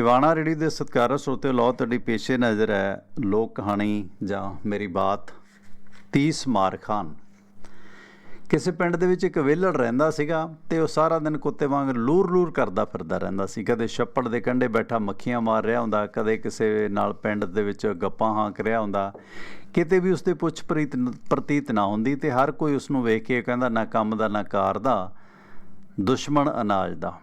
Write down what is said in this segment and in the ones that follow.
ਟਿਵਾਣਾ ਰੇੜੀ ਦੇ ਸਤਿਕਾਰ ਸਰੋਤੇ ਲੋ ਤੁਹਾਡੀ ਪੇਸ਼ੇ ਨਜ਼ਰ ਹੈ। ਲੋਕ ਕਹਾਣੀ ਜਾਂ ਮੇਰੀ ਬਾਤ 30 ਮਾਰ ਖਾਨ। ਕਿਸੇ ਪਿੰਡ ਦੇ ਵਿੱਚ ਇੱਕ ਵਿਹਲੜ ਰਹਿੰਦਾ ਸੀਗਾ ਤੇ ਉਹ ਸਾਰਾ ਦਿਨ ਕੁੱਤੇ ਵਾਂਗ ਲੂਰ ਲੂਰ ਕਰਦਾ ਫਿਰਦਾ ਰਹਿੰਦਾ ਸੀ। ਕਦੇ ਛੱਪੜ ਦੇ ਕੰਢੇ ਬੈਠਾ ਮੱਖੀਆਂ ਮਾਰ ਰਿਹਾ ਹੁੰਦਾ, ਕਦੇ ਕਿਸੇ ਨਾਲ ਪਿੰਡ ਦੇ ਵਿੱਚ ਗੱਪਾਂ ਹਾਂਕ ਰਿਹਾ ਹੁੰਦਾ। ਕਿਤੇ ਵੀ ਉਸਦੇ ਪੁੱਛ ਪ੍ਰੀਤ ਪ੍ਰਤੀਤ ਨਾ ਹੁੰਦੀ ਤੇ ਹਰ ਕੋਈ ਉਸ ਨੂੰ ਵੇਖ ਕੇ ਕਹਿੰਦਾ, ਨਾ ਕੰਮ ਦਾ, ਨਾ ਕਾਰ ਦਾ, ਦੁਸ਼ਮਣ ਅਨਾਜ ਦਾ।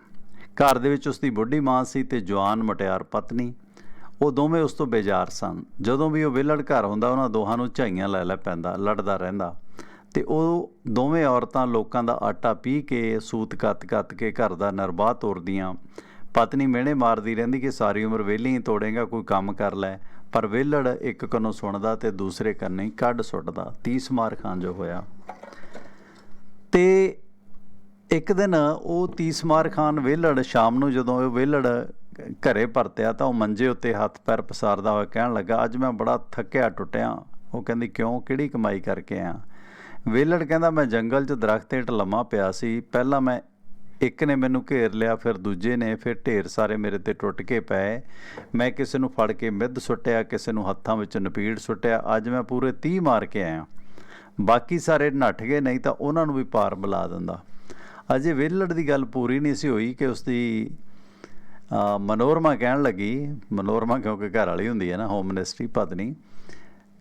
ਘਰ ਦੇ ਵਿੱਚ ਉਸ ਦੀ ਬੁੱਢੀ ਮਾਂ ਸੀ ਤੇ ਜਵਾਨ ਮਟਿਆਰ ਪਤਨੀ। ਉਹ ਦੋਵੇਂ ਉਸ ਤੋਂ ਬੇਜ਼ਾਰ ਸਨ। ਜਦੋਂ ਵੀ ਉਹ ਵਿਹਲੜ ਘਰ ਹੁੰਦਾ, ਉਹਨਾਂ ਦੋਹਾਂ ਨੂੰ ਝਾਈਆਂ ਲੈ ਲੈ ਪੈਂਦਾ, ਲੜਦਾ ਰਹਿੰਦਾ। ਤੇ ਉਹ ਦੋਵੇਂ ਔਰਤਾਂ ਲੋਕਾਂ ਦਾ ਆਟਾ ਪੀ ਕੇ, ਸੂਤ ਕੱਤ-ਕੱਤ ਕੇ ਘਰ ਦਾ ਨਰਬਾਹ ਤੋਰਦੀਆਂ। ਪਤਨੀ ਮਿਹਣੇ ਮਾਰਦੀ ਰਹਿੰਦੀ ਕਿ ਸਾਰੀ ਉਮਰ ਵਿਹਲੀ ਹੀ ਤੋੜੇਗਾ, ਕੋਈ ਕੰਮ ਕਰ ਲੈ। ਪਰ ਵਿਹਲੜ ਇੱਕ ਕੰਨੋਂ ਸੁਣਦਾ ਤੇ ਦੂਸਰੇ ਕੰਨੇ ਹੀ ਕੱਢ ਸੁੱਟਦਾ। 30 ਮਾਰ ਖਾਂ ਜੋ ਹੋਇਆ। ਤੇ ਇੱਕ ਦਿਨ ਉਹ ਤੀਸਮਾਰ ਖਾਨ ਵਿਹਲੜ ਸ਼ਾਮ ਨੂੰ ਜਦੋਂ ਉਹ ਵਿਹਲੜ ਘਰੇ ਪਰਤਿਆ ਤਾਂ ਉਹ ਮੰਜੇ ਉੱਤੇ ਹੱਥ ਪੈਰ ਪਸਾਰਦਾ ਹੋਇਆ ਕਹਿਣ ਲੱਗਾ, ਅੱਜ ਮੈਂ ਬੜਾ ਥੱਕਿਆ, ਟੁੱਟਿਆ। ਉਹ ਕਹਿੰਦੀ, ਕਿਉਂ? ਕਿਹੜੀ ਕਮਾਈ ਕਰਕੇ ਆ ਵਿਹਲੜ ਕਹਿੰਦਾ, ਮੈਂ ਜੰਗਲ 'ਚ ਦਰਖਤ ਹੇਠ ਲੰਮਾ ਪਿਆ ਸੀ। ਪਹਿਲਾਂ ਮੈਂ ਇੱਕ ਨੇ ਮੈਨੂੰ ਘੇਰ ਲਿਆ, ਫਿਰ ਦੂਜੇ ਨੇ, ਫਿਰ ਢੇਰ ਸਾਰੇ ਮੇਰੇ ਤੇ ਟੁੱਟ ਕੇ ਪਏ। ਮੈਂ ਕਿਸੇ ਨੂੰ ਫੜ ਕੇ ਮਿੱਧ ਸੁੱਟਿਆ, ਕਿਸੇ ਨੂੰ ਹੱਥਾਂ ਵਿੱਚ ਨਪੀੜ ਸੁੱਟਿਆ। ਅੱਜ ਮੈਂ ਪੂਰੇ 30 ਮਾਰ ਕੇ ਆਇਆ। ਬਾਕੀ ਸਾਰੇ ਨੱਠ ਗਏ, ਨਹੀਂ ਤਾਂ ਉਹਨਾਂ ਨੂੰ ਵੀ ਪਾਰ ਬੁਲਾ ਦਿੰਦਾ। ਅਜੇ ਵਿਹਲੜ ਦੀ ਗੱਲ ਪੂਰੀ ਨਹੀਂ ਸੀ ਹੋਈ ਕਿ ਉਸ ਦੀ ਮਨੋਰਮਾ ਕਹਿਣ ਲੱਗੀ। ਮਨੋਰਮਾ ਕਿਉਂਕਿ ਘਰ ਵਾਲੀ ਹੁੰਦੀ ਹੈ ਨਾ ਹੋਮ ਮਿਨਿਸਟਰੀ ਪਤਨੀ।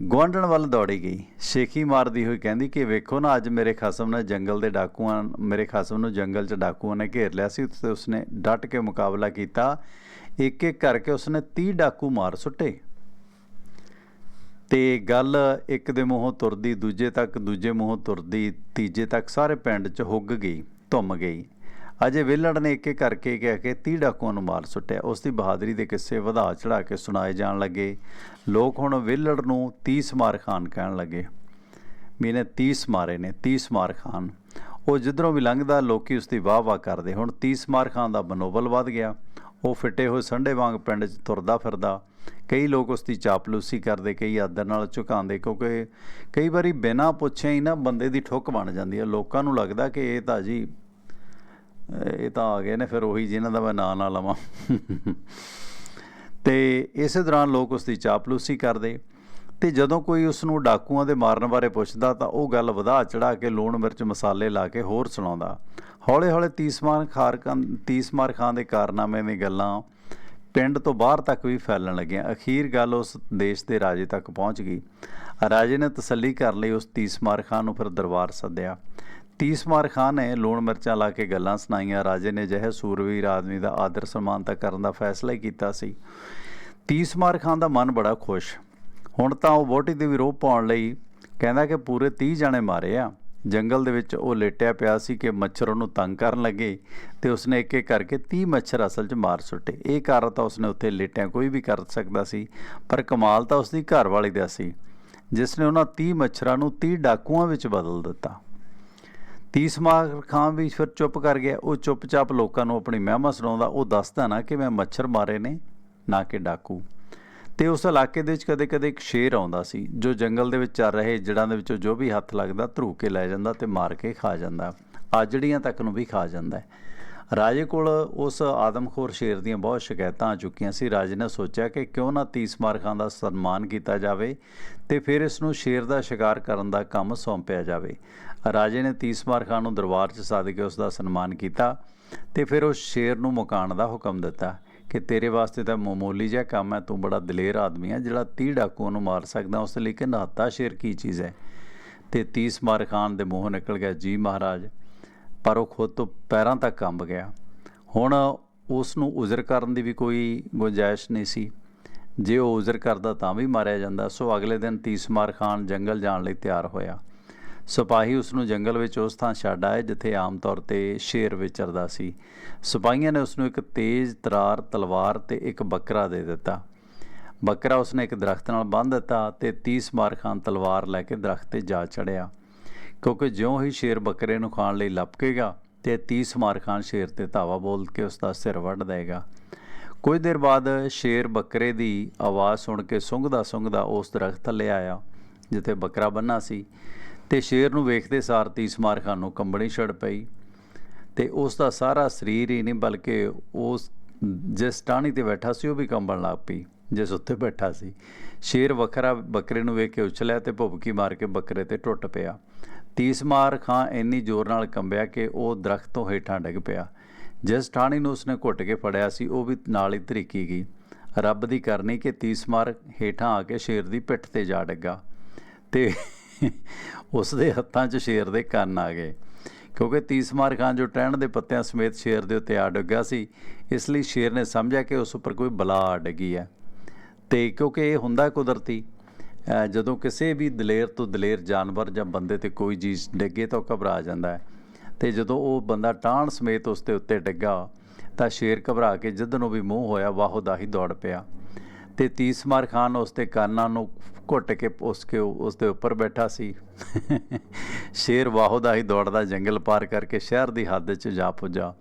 ਗੁਆਂਢਣ ਵੱਲ ਦੌੜੀ ਗਈ। ਸ਼ੇਖੀ ਮਾਰਦੀ ਹੋਈ ਕਹਿੰਦੀ ਕਿ ਵੇਖੋ ਨਾ, ਅੱਜ ਮੇਰੇ ਖਸਮ ਨੇ ਜੰਗਲ ਦੇ ਡਾਕੂਆਂ, ਮੇਰੇ ਖਸਮ ਨੂੰ ਜੰਗਲ 'ਚ ਡਾਕੂਆਂ ਨੇ ਘੇਰ ਲਿਆ ਸੀ ਤੇ ਉਸਨੇ ਡਟ ਕੇ ਮੁਕਾਬਲਾ ਕੀਤਾ। ਇੱਕ ਇੱਕ ਕਰਕੇ ਉਸਨੇ 30 ਡਾਕੂ ਮਾਰ ਸੁੱਟੇ। ਤੇ ਗੱਲ ਇੱਕ ਦੇ ਮੂੰਹੋਂ ਤੁਰਦੀ, ਦੂਜੇ ਤੱਕ, ਦੂਜੇ ਮੂੰਹੋਂ ਤੁਰਦੀ, ਤੀਜੇ ਤੱਕ ਸਾਰੇ ਪਿੰਡ 'ਚ ਹੁੱਗ ਗਈ। ਧੁੰਮ ਗਈ। ਅਜੇ ਵਿਲੜ ਨੇ ਇੱਕ ਇੱਕ ਕਰਕੇ ਕਹਿ ਕੇ 30 ਡਾਕੂਆਂ ਨੂੰ ਮਾਰ ਸੁੱਟਿਆ। ਉਸ ਦੀ ਬਹਾਦਰੀ ਦੇ ਕਿੱਸੇ ਵਧਾ ਚੜਾ ਕੇ ਸੁਣਾਏ ਜਾਣ ਲੱਗੇ। ਲੋਕ ਹੁਣ ਵਿਲੜ ਨੂੰ 30 ਮਾਰ ਖਾਨ ਕਹਿਣ ਲੱਗੇ। ਮੀਨੇ 30 ਮਾਰੇ ਨੇ 30 ਮਾਰ ਖਾਨ। ਉਹ ਜਿੱਧਰੋਂ ਵੀ ਲੰਘਦਾ, ਲੋਕੀ ਉਸ ਦੀ ਵਾਹ ਵਾਹ ਕਰਦੇ। ਹੁਣ 30 ਮਾਰ ਖਾਨ ਦਾ ਮਨੋਬਲ ਵੱਧ ਗਿਆ। ਉਹ ਫਿੱਟੇ ਹੋਏ ਸੰਡੇ ਵਾਂਗ ਪਿੰਡ 'ਚ ਤੁਰਦਾ ਫਿਰਦਾ। ਕਈ ਲੋਕ ਉਸ ਦੀ ਚਾਪਲੂਸੀ ਕਰਦੇ, ਕਈ ਆਦਰ ਨਾਲ ਝੁਕਾਉਂਦੇ, ਕਿਉਂਕਿ ਕਈ ਵਾਰੀ ਬਿਨਾਂ ਪੁੱਛੇ ਹੀ ਨਾ ਬੰਦੇ ਦੀ ਠੁੱਕ ਬਣ ਜਾਂਦੀ ਹੈ। ਲੋਕਾਂ ਨੂੰ ਲੱਗਦਾ ਕਿ ਇਹ ਤਾਂ ਜੀ, ਇਹ ਤਾਂ ਆ ਗਏ ਨੇ, ਫਿਰ ਉਹੀ ਜਿਹਨਾਂ ਦਾ ਮੈਂ ਨਾਂ ਨਾ ਲਵਾਂ। ਤੇ ਇਸੇ ਦੌਰਾਨ ਲੋਕ ਉਸ ਦੀ ਚਾਪਲੂਸੀ ਕਰਦੇ। ਤੇ ਜਦੋਂ ਕੋਈ ਉਸ ਨੂੰ ਡਾਕੂਆਂ ਦੇ ਮਾਰਨ ਬਾਰੇ ਪੁੱਛਦਾ ਤਾਂ ਉਹ ਗੱਲ ਵਧਾ ਚੜਾ ਕੇ ਲੂਣ ਮਿਰਚ ਮਸਾਲੇ ਲਾ ਕੇ ਹੋਰ ਸੁਣਾਉਂਦਾ। ਹੌਲੇ ਹੌਲੇ ਤੀਸਮਾਨ ਖਾਰਕਾਂ ਤੀਸਮਾਰ ਖਾਨ ਦੇ ਕਾਰਨਾਮੇ ਦੀਆਂ ਗੱਲਾਂ ਪਿੰਡ ਤੋਂ ਬਾਹਰ ਤੱਕ ਵੀ ਫੈਲਣ ਲੱਗੀਆਂ। ਅਖੀਰ ਗੱਲ ਉਸ ਦੇਸ਼ ਦੇ ਰਾਜੇ ਤੱਕ ਪਹੁੰਚ ਗਈ। ਰਾਜੇ ਨੇ ਤਸੱਲੀ ਕਰ ਲਈ, ਉਸ ਤੀਸਮਾਰ ਖਾਨ ਨੂੰ ਫਿਰ ਦਰਬਾਰ ਸੱਦਿਆ। ਤੀਸਮਾਰ ਖਾਨ ਨੇ ਲੂਣ ਮਿਰਚਾਂ ਲਾ ਕੇ ਗੱਲਾਂ ਸੁਣਾਈਆਂ। ਰਾਜੇ ਨੇ ਜਿਹੇ ਸੂਰਵੀਰ ਆਦਮੀ ਦਾ ਆਦਰ ਸਨਮਾਨ ਤਾਂ ਕਰਨ ਦਾ ਫੈਸਲਾ ਹੀ ਕੀਤਾ ਸੀ। ਤੀਸਮਾਰ ਖਾਨ ਦਾ ਮਨ ਬੜਾ ਖੁਸ਼। ਹੁਣ ਤਾਂ ਉਹ ਵੋਟੀ ਦੇ ਵਿਰੋਧ ਪਾਉਣ ਲਈ ਕਹਿੰਦਾ ਕਿ ਪੂਰੇ 30 ਜਾਣੇ ਮਾਰੇ ਆ। ਜੰਗਲ ਦੇ ਵਿੱਚ ਉਹ ਲੇਟਿਆ ਪਿਆ ਸੀ ਕਿ ਮੱਛਰ ਉਹਨੂੰ ਤੰਗ ਕਰਨ ਲੱਗੇ ਤੇ ਉਸਨੇ ਇੱਕ ਇੱਕ ਕਰਕੇ 30 ਮੱਛਰ ਅਸਲ 'ਚ ਮਾਰ ਸੁੱਟੇ। ਇਹ ਕਾਰਨ ਤਾਂ ਉਸਨੇ ਉੱਥੇ ਲੇਟਿਆ ਕੋਈ ਵੀ ਕਰ ਸਕਦਾ ਸੀ, ਪਰ ਕਮਾਲ ਤਾਂ ਉਸਦੀ ਘਰ ਵਾਲੀ ਦਾ ਸੀ ਜਿਸ ਨੇ ਉਹਨਾਂ 30 ਮੱਛਰਾਂ ਨੂੰ 30 ਡਾਕੂਆਂ ਵਿੱਚ ਬਦਲ ਦਿੱਤਾ। ਤੀਸਮਾਰ ਖਾਂ ਵੀ ਫਿਰ ਚੁੱਪ ਕਰ ਗਿਆ। ਉਹ ਚੁੱਪਚਾਪ ਲੋਕਾਂ ਨੂੰ ਆਪਣੀ ਮਹਿਮਾ ਸੁਣਾਉਂਦਾ, ਉਹ ਦੱਸਦਾ ਨਾ ਕਿ ਮੈਂ ਮੱਛਰ ਮਾਰੇ ਨੇ, ਨਾ ਕਿ ਡਾਕੂ। ਤੇ ਉਸ ਇਲਾਕੇ ਦੇ ਵਿੱਚ ਕਦੇ-ਕਦੇ ਇੱਕ ਸ਼ੇਰ ਆਉਂਦਾ ਸੀ, ਜੋ ਜੰਗਲ ਦੇ ਵਿੱਚ ਚੱਲ ਰਹੇ ਜੜਾਂ ਦੇ ਵਿੱਚੋਂ ਜੋ ਵੀ ਹੱਥ ਲੱਗਦਾ ਧਰੂ ਕੇ ਲੈ ਜਾਂਦਾ ਤੇ ਮਾਰ ਕੇ ਖਾ ਜਾਂਦਾ ਆਜੜੀਆਂ ਤੱਕ ਨੂੰ ਵੀ ਖਾ ਜਾਂਦਾ ਹੈ। ਰਾਜੇ ਕੋਲ ਉਸ ਆਦਮਖੋਰ ਸ਼ੇਰ ਦੀਆਂ ਬਹੁਤ ਸ਼ਿਕਾਇਤਾਂ ਆ ਚੁੱਕੀਆਂ ਸੀ। ਰਾਜੇ ਨੇ ਸੋਚਿਆ ਕਿ ਕਿਉਂ ਨਾ ਤੀਸਮਾਰ ਖਾਨ ਦਾ ਸਨਮਾਨ ਕੀਤਾ ਜਾਵੇ ਤੇ ਫਿਰ ਇਸ ਨੂੰ ਸ਼ੇਰ ਦਾ ਸ਼ਿਕਾਰ ਕਰਨ ਦਾ ਕੰਮ ਸੌਂਪਿਆ ਜਾਵੇ। ਰਾਜੇ ਨੇ ਤੀਸਮਾਰ ਖਾਨ ਨੂੰ ਦਰਬਾਰ 'ਚ ਸੱਦ ਕੇ ਉਸ ਦਾ ਸਨਮਾਨ ਕੀਤਾ ਤੇ ਫਿਰ ਉਸ ਸ਼ੇਰ ਨੂੰ ਮੁਕਾਣ ਦਾ ਹੁਕਮ ਦਿੱਤਾ। ਕਿ ਤੇਰੇ ਵਾਸਤੇ ਤਾਂ ਮਾਮੂਲੀ ਜਿਹਾ ਕੰਮ ਹੈ, ਤੂੰ ਬੜਾ ਦਲੇਰ ਆਦਮੀ ਹੈ, ਜਿਹੜਾ 30 ਡਾਕੂਆਂ ਨੂੰ ਮਾਰ ਸਕਦਾ, ਉਸ ਲਈ ਕਿ ਨਹਾਤਾ ਸ਼ੇਰ ਕੀ ਚੀਜ਼ ਹੈ? ਤੇ ਤੀਸਮਾਰ ਖਾਨ ਦੇ ਮੂੰਹੋਂ ਨਿਕਲ ਗਿਆ, ਜੀ ਮਹਾਰਾਜ, ਪਰ ਉਹ ਖੁਦ ਤੋਂ ਪੈਰਾਂ ਤੱਕ ਕੰਬ ਗਿਆ। ਹੁਣ ਉਸ ਨੂੰ ਉਜ਼ਰ ਕਰਨ ਦੀ ਵੀ ਕੋਈ ਗੁੰਜਾਇਸ਼ ਨਹੀਂ ਸੀ। ਜੇ ਉਹ ਉਜ਼ਰ ਕਰਦਾ ਤਾਂ ਵੀ ਮਾਰਿਆ ਜਾਂਦਾ। ਸੋ ਅਗਲੇ ਦਿਨ ਤੀਸਮਾਰ ਖਾਨ ਜੰਗਲ ਜਾਣ ਲਈ ਤਿਆਰ ਹੋਇਆ। ਸਿਪਾਹੀ ਉਸ ਨੂੰ ਜੰਗਲ ਵਿੱਚ ਉਸ ਥਾਂ ਛੱਡ ਆਏ, ਜਿੱਥੇ ਆਮ ਤੌਰ ਤੇ ਸ਼ੇਰ ਵਿਚਰਦਾ ਸੀ। ਸਿਪਾਹੀਆਂ ਨੇ ਉਸ ਨੂੰ ਇੱਕ ਤੇਜ਼ ਤਰਾਰ ਤਲਵਾਰ ਤੇ ਇੱਕ ਬੱਕਰਾ ਦੇ ਦਿੱਤਾ। ਬੱਕਰਾ ਉਸਨੇ ਇੱਕ ਦਰਖਤ ਨਾਲ ਬੰਨ੍ਹ ਦਿੱਤਾ ਤੇ 30 ਮਾਰ ਖਾਨ ਤਲਵਾਰ ਲੈ ਕੇ ਦਰਖਤ ਤੇ ਜਾ ਚੜਿਆ ਕਿਉਂਕਿ ਜਿਉਂ ਹੀ ਸ਼ੇਰ ਬੱਕਰੇ ਨੂੰ ਖਾਣ ਲਈ ਲਪਕੇਗਾ ਤੇ 30 ਮਾਰ ਖਾਨ ਸ਼ੇਰ ਤੇ ਧਾਵਾ ਬੋਲ ਕੇ ਉਸ ਦਾ ਸਿਰ ਵੱਢ ਦੇਗਾ। ਕੁਝ ਦੇਰ ਬਾਅਦ ਸ਼ੇਰ ਬੱਕਰੇ ਦੀ ਆਵਾਜ਼ ਸੁਣ ਕੇ ਸੁੰਘਦਾ ਸੁੰਘਦਾ ਉਸ ਦਰਖਤ ਥੱਲੇ ਆਇਆ, ਜਿੱਥੇ ਬੱਕਰਾ ਬੰਨਾ ਸੀ। ਤੇ ਸ਼ੇਰ ਨੂੰ ਵੇਖਦੇ ਸਾਰ ਤੀਸ ਮਾਰ ਖਾਨ ਨੂੰ ਕੰਬਣੀ ਛੜ ਪਈ ਤੇ ਉਸ ਦਾ ਸਾਰਾ ਸਰੀਰ ਹੀ ਨਹੀਂ, ਬਲਕਿ ਉਸ ਜਿਸ ਟਾਹਣੀ ਤੇ ਬੈਠਾ ਸੀ, ਉਹ ਵੀ ਕੰਬਣ ਲੱਗ ਪਈ, ਜਿਸ ਉੱਤੇ ਬੈਠਾ ਸੀ। ਸ਼ੇਰ ਵੱਖਰਾ ਬੱਕਰੇ ਨੂੰ ਵੇਖ ਕੇ ਉਛਲਿਆ ਤੇ ਭੁਬਕੀ ਮਾਰ ਕੇ ਬੱਕਰੇ ਤੇ ਟੁੱਟ ਪਿਆ। ਤੀਸ ਮਾਰ ਖਾਂ ਇੰਨੀ ਜ਼ੋਰ ਨਾਲ ਕੰਬਿਆ ਕਿ ਉਹ ਦਰਖਤ ਤੋਂ ਹੇਠਾਂ ਡਿੱਗ ਪਿਆ। ਜਿਸ ਟਾਹਣੀ ਨੂੰ ਉਸਨੇ ਘੁੱਟ ਕੇ ਫੜਿਆ ਸੀ, ਉਹ ਵੀ ਨਾਲ ਹੀ ਧਰੀਕੀ ਗਈ। ਰੱਬ ਦੀ ਕਰਨੀ ਕਿ ਤੀਸ ਮਾਰ ਹੇਠਾਂ ਆ ਕੇ ਸ਼ੇਰ ਦੀ ਪਿੱਠ ਤੇ ਜਾ ਡਿੱਗਾ ਤੇ ਉਸ ਦੇ ਹੱਥਾਂ 'ਚ ਸ਼ੇਰ ਦੇ ਕੰਨ ਆ ਗਏ। ਕਿਉਂਕਿ ਤੀਸਮਾਰ ਖਾਨ ਜੋ ਟਹਿਣ ਦੇ ਪੱਤਿਆਂ ਸਮੇਤ ਸ਼ੇਰ ਦੇ ਉੱਤੇ ਆ ਡਿੱਗਾ ਸੀ, ਇਸ ਲਈ ਸ਼ੇਰ ਨੇ ਸਮਝਿਆ ਕਿ ਉਸ ਉੱਪਰ ਕੋਈ ਬਲਾ ਆ ਡਿੱਗੀ ਹੈ। ਤੇ ਕਿਉਂਕਿ ਇਹ ਹੁੰਦਾ ਕੁਦਰਤੀ ਜਦੋਂ ਕਿਸੇ ਵੀ ਦਲੇਰ ਤੋਂ ਦਲੇਰ ਜਾਨਵਰ ਜਾਂ ਬੰਦੇ ਤੇ ਕੋਈ ਚੀਜ਼ ਡਿੱਗੇ ਤਾਂ ਉਹ ਘਬਰਾ ਜਾਂਦਾ ਹੈ। ਤੇ ਜਦੋਂ ਉਹ ਬੰਦਾ ਟਾਣ ਸਮੇਤ ਉਸ ਦੇ ਉੱਤੇ ਡਿੱਗਾ, ਤਾਂ ਸ਼ੇਰ ਘਬਰਾ ਕੇ ਜਿੱਦਨ ਉਹ ਵੀ ਮੂੰਹ ਹੋਇਆ, ਵਾਹੋ ਦਾ ਹੀ ਦੌੜ ਪਿਆ। ਤੇ ਤੀਸਮਾਰ ਖਾਨ ਉਸ ਦੇ ਕੰਨਾਂ ਨੂੰ ਘੁੱਟ ਕੇ ਉਸ ਕੇ ਉਸ ਦੇ ਉੱਪਰ ਬੈਠਾ ਸੀ। ਸ਼ੇਰ ਵਾਹੋ ਦਾ ਹੀ ਦੌੜਦਾ ਜੰਗਲ ਪਾਰ ਕਰਕੇ ਸ਼ਹਿਰ ਦੀ ਹੱਦ 'ਚ ਜਾ ਪੁੱਜਾ।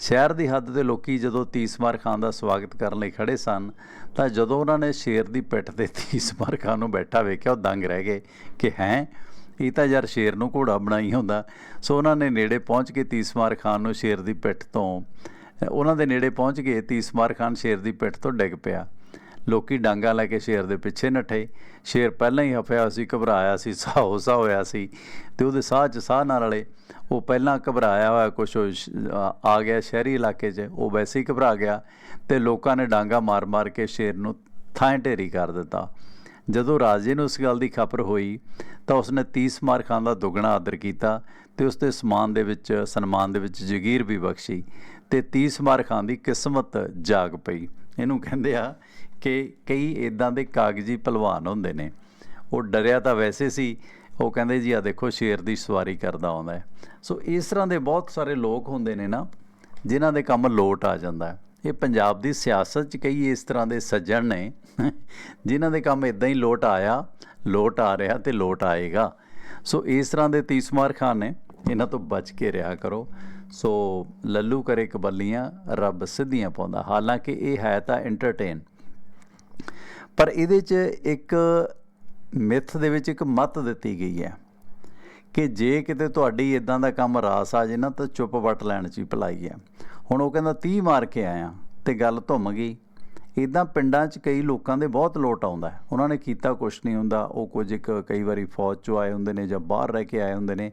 ਸ਼ਹਿਰ ਦੀ ਹੱਦ ਦੇ ਲੋਕੀ ਜਦੋਂ ਤੀਸਮਾਰ ਖਾਨ ਦਾ ਸਵਾਗਤ ਕਰਨ ਲਈ ਖੜੇ ਸਨ, ਤਾਂ ਜਦੋਂ ਉਹਨਾਂ ਨੇ ਸ਼ੇਰ ਦੀ ਪਿੱਠ ਤੇ ਤੀਸਮਾਰ ਖਾਨ ਨੂੰ ਬੈਠਾ ਵੇਖਿਆ, ਉਹ ਦੰਗ ਰਹਿ ਗਏ ਕਿ ਹੈ, ਇਹ ਤਾਂ ਯਾਰ ਸ਼ੇਰ ਨੂੰ ਘੋੜਾ ਬਣਾਈ ਹੁੰਦਾ। ਸੋ ਉਹਨਾਂ ਨੇ ਨੇੜੇ ਪਹੁੰਚ ਕੇ ਤੀਸਮਾਰ ਖਾਨ ਨੂੰ ਸ਼ੇਰ ਦੀ ਪਿੱਠ ਤੋਂ ਉਹਨਾਂ ਦੇ ਨੇੜੇ ਪਹੁੰਚ ਕੇ ਤੀਸਮਾਰ ਖਾਨ ਸ਼ੇਰ ਦੀ ਪਿੱਠ ਤੋਂ ਡਿੱਗ ਪਿਆ। ਲੋਕੀ ਡਾਂਗਾ ਲੈ ਕੇ ਸ਼ੇਰ ਦੇ ਪਿੱਛੇ ਨੱਠੇ। ਸ਼ੇਰ ਪਹਿਲਾਂ ਹੀ ਹਫਿਆ ਸੀ, ਘਬਰਾਇਆ ਸੀ, ਸਾਹ ਹੋਸਾ ਹੋਇਆ ਸੀ ਤੇ ਉਹਦੇ ਸਾਹ 'ਚ ਸਾਹ ਨਾਲ ਰਲੇ ਉਹ ਪਹਿਲਾਂ ਘਬਰਾਇਆ ਹੋਇਆ ਕੁਛ ਆ- ਗਿਆ ਸ਼ਹਿਰੀ ਇਲਾਕੇ 'ਚ, ਉਹ ਵੈਸੇ ਹੀ ਘਬਰਾ ਗਿਆ ਤੇ ਲੋਕਾਂ ਨੇ ਡਾਂਗਾ ਮਾਰ-ਮਾਰ ਕੇ ਸ਼ੇਰ ਨੂੰ ਥਾਂ ਢੇਰੀ ਕਰ ਦਿੱਤਾ। ਜਦੋਂ ਰਾਜੇ ਨੂੰ ਉਸ ਗੱਲ ਦੀ ਖਬਰ ਹੋਈ ਤਾਂ ਉਸਨੇ 30 ਮਾਰ ਖਾਨ ਦਾ ਦੁੱਗਣਾ ਆਦਰ ਕੀਤਾ ਤੇ ਉਸ ਦੇ ਸਮਾਨ ਦੇ ਵਿੱਚ, ਸਨਮਾਨ ਦੇ ਵਿੱਚ ਜਗੀਰ ਵੀ ਬਖਸ਼ੀ ਤੇ 30 ਮਾਰ ਖਾਨ ਦੀ ਕਿਸਮਤ ਜਾਗ ਪਈ। ਇਹਨੂੰ ਕਹਿੰਦੇ ਆ ਕਿ ਕਈ ਇਦਾਂ ਦੇ ਕਾਗਜ਼ੀ ਪਹਿਲਵਾਨ ਹੁੰਦੇ ਨੇ। ਉਹ ਡਰਿਆ ਤਾਂ ਵੈਸੇ ਸੀ, ਉਹ ਕਹਿੰਦੇ ਜੀ ਆ ਦੇਖੋ ਸ਼ੇਰ ਦੀ ਸਵਾਰੀ ਕਰਦਾ ਆਉਂਦਾ ਹੈ। ਸੋ ਇਸ ਤਰ੍ਹਾਂ ਦੇ ਬਹੁਤ ਸਾਰੇ ਲੋਕ ਹੁੰਦੇ ਨੇ ਨਾ, ਜਿਨ੍ਹਾਂ ਦੇ ਕੰਮ ਲੋਟ ਆ ਜਾਂਦਾ ਹੈ। ਇਹ ਪੰਜਾਬ ਦੀ ਸਿਆਸਤ 'ਚ ਕਈ ਇਸ ਤਰ੍ਹਾਂ ਦੇ ਸੱਜਣ ਨੇ, ਜਿਨ੍ਹਾਂ ਦੇ ਕੰਮ ਇਦਾਂ ਹੀ ਲੋਟ ਆਇਆ, ਲੋਟ ਆ ਰਿਹਾ ਤੇ ਲੋਟ ਆਏਗਾ। ਸੋ ਇਸ ਤਰ੍ਹਾਂ ਦੇ ਤੀਸਮਾਰ ਖਾਨ ਨੇ, ਇਹਨਾਂ ਤੋਂ ਬਚ ਕੇ ਰਿਹਾ ਕਰੋ। ਸੋ ਲੱਲੂ ਕਰੇ ਕਬੱਲੀਆਂ, ਰੱਬ ਸਿੱਧੀਆਂ ਪਾਉਂਦਾ। ਹਾਲਾਂਕਿ ਇਹ ਹੈ ਤਾਂ ਐਂਟਰਟੇਨ ਪਰ ਇਹਦੇ 'ਚ ਇੱਕ ਮਿੱਥ ਦੇ ਵਿੱਚ ਇੱਕ ਮੱਤ ਦਿੱਤੀ ਗਈ ਹੈ ਕਿ ਜੇ ਕਿਤੇ ਤੁਹਾਡੀ ਇਦਾਂ ਦਾ ਕੰਮ ਰਾਸ ਆ ਜੇ ਨਾ, ਤਾਂ ਚੁੱਪ ਵਟ ਲੈਣ 'ਚ ਹੀ ਭਲਾਈ ਹੈ। ਹੁਣ ਉਹ ਕਹਿੰਦਾ 30 ਮਾਰ ਕੇ ਆਇਆ ਤੇ ਗੱਲ ਧੁੰਮ ਗਈ। ਇਦਾਂ ਪਿੰਡਾਂ 'ਚ ਕਈ ਲੋਕਾਂ ਦੇ ਬਹੁਤ ਲੋਟ ਆਉਂਦਾ ਹੈ। ਉਹਨਾਂ ਨੇ ਕੀਤਾ ਕੁਛ ਨਹੀਂ ਹੁੰਦਾ। ਉਹ ਕੁਝ ਇੱਕ ਕਈ ਵਾਰੀ ਫੌਜ 'ਚੋਂ ਆਏ ਹੁੰਦੇ ਨੇ ਜਾਂ ਬਾਹਰ ਰਹਿ ਕੇ ਆਏ ਹੁੰਦੇ ਨੇ।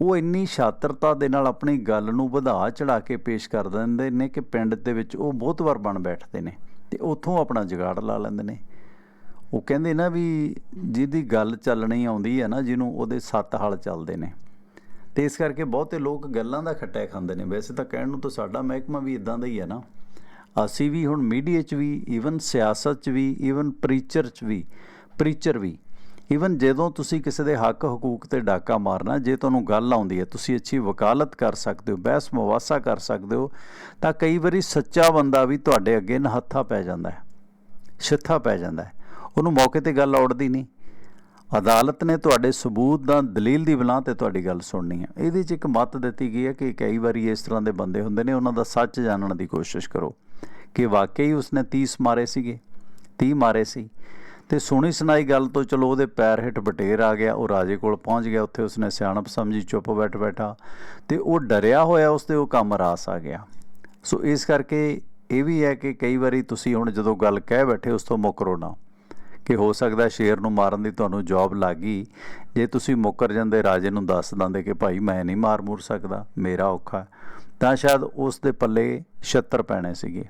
ਉਹ ਇੰਨੀ ਸ਼ਾਤਰਤਾ ਦੇ ਨਾਲ ਆਪਣੀ ਗੱਲ ਨੂੰ ਵਧਾ ਚੜਾ ਕੇ ਪੇਸ਼ ਕਰ ਦਿੰਦੇ ਨੇ ਕਿ ਪਿੰਡ ਦੇ ਵਿੱਚ ਉਹ ਬਹੁਤ ਵਾਰ ਬਣ ਬੈਠਦੇ ਨੇ। ਤੇ ਉੱਥੋਂ ਆਪਣਾ ਜੁਗਾੜ ਲਾ ਲੈਂਦੇ ਨੇ। ਉਹ ਕਹਿੰਦੇ ਨਾ ਵੀ ਜਿਹਦੀ ਗੱਲ ਚੱਲਣੀ ਆਉਂਦੀ ਹੈ ਨਾ, ਜਿਹਨੂੰ ਉਹਦੇ ਸੱਤ ਹਲ ਚੱਲਦੇ ਨੇ। ਤੇ ਇਸ ਕਰਕੇ ਬਹੁਤੇ ਲੋਕ ਗੱਲਾਂ ਦਾ ਖੱਟਾ ਖਾਂਦੇ ਨੇ। ਵੈਸੇ ਤਾਂ ਕਹਿਣ ਨੂੰ ਤਾਂ ਸਾਡਾ ਮਹਿਕਮਾ ਵੀ ਇਦਾਂ ਦਾ ਹੀ ਹੈ ਨਾ। ਅਸੀਂ ਵੀ ਹੁਣ ਮੀਡੀਆ 'ਚ ਵੀ ਈਵਨ ਸਿਆਸਤ 'ਚ ਵੀ ਈਵਨ ਪ੍ਰੀਚਰ 'ਚ ਵੀ ਪ੍ਰੀਚਰ ਵੀ ਈਵਨ ਜਦੋਂ ਤੁਸੀਂ ਕਿਸੇ ਦੇ ਹੱਕ, ਹਕੂਕ ਤੇ ਡਾਕਾ ਮਾਰਨਾ, ਜੇ ਤੁਹਾਨੂੰ ਗੱਲ ਆਉਂਦੀ ਹੈ, ਤੁਸੀਂ ਅੱਛੀ ਵਕਾਲਤ ਕਰ ਸਕਦੇ ਹੋ, ਬਹਿਸ ਮੁਵਾਸਾ ਕਰ ਸਕਦੇ ਹੋ, ਤਾਂ ਕਈ ਵਾਰੀ ਸੱਚਾ ਬੰਦਾ ਵੀ ਤੁਹਾਡੇ ਅੱਗੇ ਨਹੱਥਾ ਪੈ ਜਾਂਦਾ ਹੈ, ਛਿੱਥਾ ਪੈ ਜਾਂਦਾ ਹੈ। ਉਹਨੂੰ ਮੌਕੇ ਤੇ ਗੱਲ ਔੜਦੀ ਨਹੀਂ। ਅਦਾਲਤ ਨੇ ਤੁਹਾਡੇ ਸਬੂਤ ਦਾ ਦਲੀਲ ਦੀ ਬਣਾ ਤੇ ਤੁਹਾਡੀ ਗੱਲ ਸੁਣਨੀ ਹੈ। ਇਹਦੇ 'ਚ ਇੱਕ ਮੱਤ ਦਿੱਤੀ ਗਈ ਹੈ ਕਿ ਕਈ ਵਾਰੀ ਇਸ ਤਰ੍ਹਾਂ ਦੇ ਬੰਦੇ ਹੁੰਦੇ ਨੇ, ਉਹਨਾਂ ਦਾ ਸੱਚ ਜਾਣਨ ਦੀ ਕੋਸ਼ਿਸ਼ ਕਰੋ। ਕਿ ਵਾਕਈ ਉਸਨੇ 30 ਮਾਰੇ ਸੀਗੇ 30 ਮਾਰੇ ਸੀ। ਤੇ ਸੁਣੀ ਸੁਣਾਈ ਗੱਲ ਤੋਂ ਚਲੋ ਉਹਦੇ ਪੈਰ ਹੇਠ ਬਟੇਰ ਆ ਗਿਆ, ਉਹ ਰਾਜੇ ਕੋਲ ਪਹੁੰਚ ਗਿਆ, ਉੱਥੇ ਉਸਨੇ ਸਿਆਣਪ ਸਮਝੀ ਚੁੱਪ ਬੈਠ ਬੈਠਾ ਤੇ ਉਹ ਡਰਿਆ ਹੋਇਆ ਉਸਤੇ ਉਹ ਕੰਮ ਰਾਸ ਆ ਗਿਆ। ਸੋ ਇਸ ਕਰਕੇ ਇਹ ਵੀ ਹੈ ਕਿ ਕਈ ਵਾਰੀ ਤੁਸੀਂ ਹੁਣ ਜਦੋਂ ਗੱਲ ਕਹਿ ਬੈਠੇ ਉਸ ਤੋਂ ਮੁਕਰੋ ਨਾ, ਕਿ ਹੋ ਸਕਦਾ ਸ਼ੇਰ ਨੂੰ ਮਾਰਨ ਦੀ ਤੁਹਾਨੂੰ ਜੌਬ ਲੱਗ ਗਈ। ਜੇ ਤੁਸੀਂ ਮੁੱਕਰ ਜਾਂਦੇ, ਰਾਜੇ ਨੂੰ ਦੱਸ ਦਿੰਦੇ ਕਿ ਭਾਈ ਮੈਂ ਨਹੀਂ ਮਾਰ ਮੂਰ ਸਕਦਾ, ਮੇਰਾ ਔਖਾ। ਤਾਂ ਸ਼ਾਇਦ ਉਸ ਦੇ ਪੱਲੇ 76 ਪੈਣੇ ਸੀਗੇ।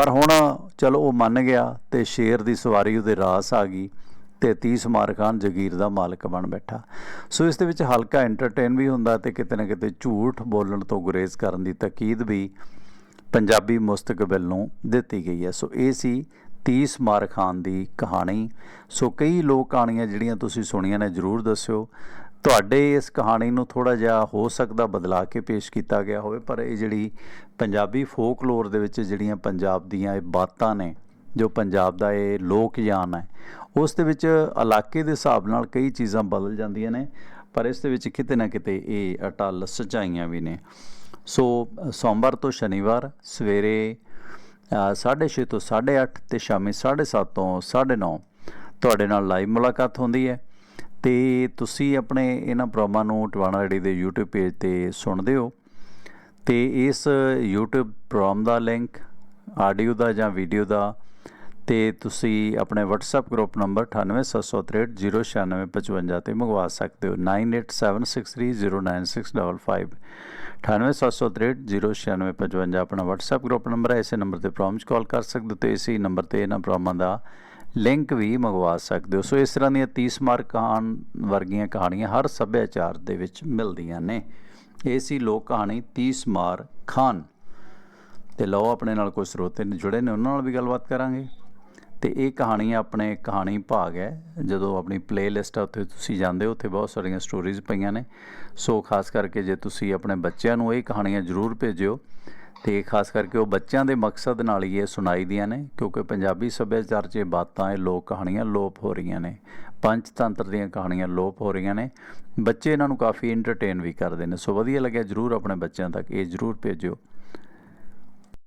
ਪਰ ਹੁਣ ਚਲੋ ਉਹ ਮੰਨ ਗਿਆ ਤੇ ਸ਼ੇਰ ਦੀ ਸਵਾਰੀ ਉਹਦੇ ਰਾਸ ਆ ਗਈ ਤੇ 30 ਮਾਰ ਖਾਨ ਜਗੀਰ ਦਾ ਮਾਲਕ ਬਣ ਬੈਠਾ। ਸੋ ਇਸ ਦੇ ਵਿੱਚ ਹਲਕਾ ਐਂਟਰਟੇਨ ਵੀ ਹੁੰਦਾ ਤੇ ਕਿਤੇ ਨਾ ਕਿਤੇ ਝੂਠ ਬੋਲਣ ਤੋਂ ਗੁਰੇਜ਼ ਕਰਨ ਦੀ ਤਾਕੀਦ ਵੀ ਪੰਜਾਬੀ ਮੁਸਤਕਬਲ ਨੂੰ ਦਿੱਤੀ ਗਈ ਹੈ। ਸੋ ਇਹ ਸੀ 30 ਮਾਰ ਖਾਨ ਦੀ ਕਹਾਣੀ। ਸੋ ਕਈ ਲੋਕ ਕਹਾਣੀਆਂ ਜਿਹੜੀਆਂ ਤੁਸੀਂ ਸੁਣੀਆਂ ਨੇ ਜਰੂਰ ਦੱਸਿਓ। ਤੁਹਾਡੇ ਇਸ ਕਹਾਣੀ ਨੂੰ ਥੋੜਾ ਜਿਹਾ ਹੋ ਸਕਦਾ ਬਦਲਾ ਕੇ ਪੇਸ਼ ਕੀਤਾ ਗਿਆ ਹੋਵੇ ਪਰ ਇਹ ਜਿਹੜੀ ਪੰਜਾਬੀ ਫੋਕਲੋਰ ਦੇ ਵਿੱਚ ਜਿਹੜੀਆਂ ਪੰਜਾਬ ਦੀਆਂ ਇਹ ਬਾਤਾਂ ਨੇ ਜੋ ਪੰਜਾਬ ਦਾ ਇਹ ਲੋਕ ਗਿਆਨ ਹੈ ਉਸ ਦੇ ਵਿੱਚ ਇਲਾਕੇ ਦੇ ਹਿਸਾਬ ਨਾਲ ਕਈ ਚੀਜ਼ਾਂ ਬਦਲ ਜਾਂਦੀਆਂ ਨੇ ਪਰ ਇਸ ਦੇ ਵਿੱਚ ਕਿਤੇ ਨਾ ਕਿਤੇ ਇਹ ਅਟਲ ਸਚਾਈਆਂ ਵੀ ਨੇ। ਸੋ ਸੋਮਵਾਰ ਤੋਂ ਸ਼ਨੀਵਾਰ ਸਵੇਰੇ ਅ, ਸਾਢੇ ਛੇ ਤੋਂ 8:30 ਤੇ ਸ਼ਾਮੀ 7:30 ਤੋਂ 9:30 ਤੁਹਾਡੇ ਨਾਲ ਲਾਈਵ ਮੁਲਾਕਾਤ ਹੁੰਦੀ ਹੈ। ਤੇ ਤੁਸੀਂ ਆਪਣੇ ਇਹਨਾਂ ਪ੍ਰੋਗਰਾਮਾਂ ਨੂੰ ਟਵਾਣਾ ਰੇਡੀ ਦੇ YouTube ਪੇਜ ਤੇ ਸੁਣਦੇ ਹੋ। ਤੇ ਇਸ YouTube ਪ੍ਰੋਗਰਾਮ ਦਾ ਲਿੰਕ ਆਡੀਓ ਦਾ ਜਾਂ ਵੀਡੀਓ ਦਾ, ਤੇ ਤੁਸੀਂ ਆਪਣੇ WhatsApp ਗਰੁੱਪ ਨੰਬਰ 9876309655 ਤੇ ਮੰਗਵਾ ਸਕਦੇ ਹੋ। 9876309655 9876309655 ਆਪਣਾ WhatsApp ਗਰੁੱਪ ਨੰਬਰ ਹੈ। ਇਸੇ ਨੰਬਰ ਤੇ ਪ੍ਰੋਮਸ ਕਾਲ ਕਰ ਸਕਦੇ ਹੋ ਤੇ ਇਸੇ ਨੰਬਰ ਤੇ ਇਹਨਾਂ ਪ੍ਰੋਮਾਂ ਦਾ ਲਿੰਕ ਵੀ ਮੰਗਵਾ ਸਕਦੇ ਹੋ। ਸੋ ਇਸ ਤਰ੍ਹਾਂ ਦੀਆਂ 30 ਮਾਰ ਕਹਾਣ ਵਰਗੀਆਂ ਕਹਾਣੀਆਂ ਹਰ ਸੱਭਿਆਚਾਰ ਦੇ ਵਿੱਚ ਮਿਲਦੀਆਂ ਨੇ। ਇਹ ਸੀ ਲੋਕ ਕਹਾਣੀ 30 ਮਾਰ ਖਾਨ। ਤੇ ਲਓ ਆਪਣੇ ਨਾਲ ਕੋਈ ਸਰੋਤੇ ਨੇ ਜੁੜੇ ਨੇ, ਉਹਨਾਂ ਨਾਲ ਵੀ ਗੱਲਬਾਤ ਕਰਾਂਗੇ। ਤੇ ਇਹ ਕਹਾਣੀ ਆਪਣੇ ਕਹਾਣੀ ਭਾਗ ਹੈ। ਜਦੋਂ ਆਪਣੀ ਪਲੇਲਿਸਟ ਆ, ਉੱਥੇ ਤੁਸੀਂ ਜਾਂਦੇ ਹੋ, ਉੱਥੇ ਬਹੁਤ ਸਾਰੀਆਂ ਸਟੋਰੀਜ਼ ਪਈਆਂ ਨੇ। ਸੋ ਖਾਸ ਕਰਕੇ ਜੇ ਤੁਸੀਂ ਆਪਣੇ ਬੱਚਿਆਂ ਨੂੰ ਇਹ ਕਹਾਣੀਆਂ ਜ਼ਰੂਰ ਭੇਜਿਓ, ਤੇ ਖਾਸ ਕਰਕੇ ਉਹ ਬੱਚਿਆਂ ਦੇ ਮਕਸਦ ਨਾਲ ਹੀ ਇਹ ਸੁਣਾਈ ਦੀਆਂ ਨੇ, ਕਿਉਂਕਿ ਪੰਜਾਬੀ ਸੱਭਿਆਚਾਰ 'ਚ ਇਹ ਬਾਤਾਂ, ਇਹ ਲੋਕ ਕਹਾਣੀਆਂ ਲੋਪ ਹੋ ਰਹੀਆਂ ਨੇ। ਪੰਚਤੰਤਰ ਦੀਆਂ ਕਹਾਣੀਆਂ ਲੋਪ ਹੋ ਰਹੀਆਂ ਨੇ। ਬੱਚੇ ਇਹਨਾਂ ਨੂੰ ਕਾਫੀ ਐਂਟਰਟੇਨ ਵੀ ਕਰਦੇ ਨੇ। ਸੋ ਵਧੀਆ ਲੱਗਿਆ ਜਰੂਰ ਆਪਣੇ ਬੱਚਿਆਂ ਤੱਕ, ਇਹ ਜਰੂਰ ਭੇਜਿਓ।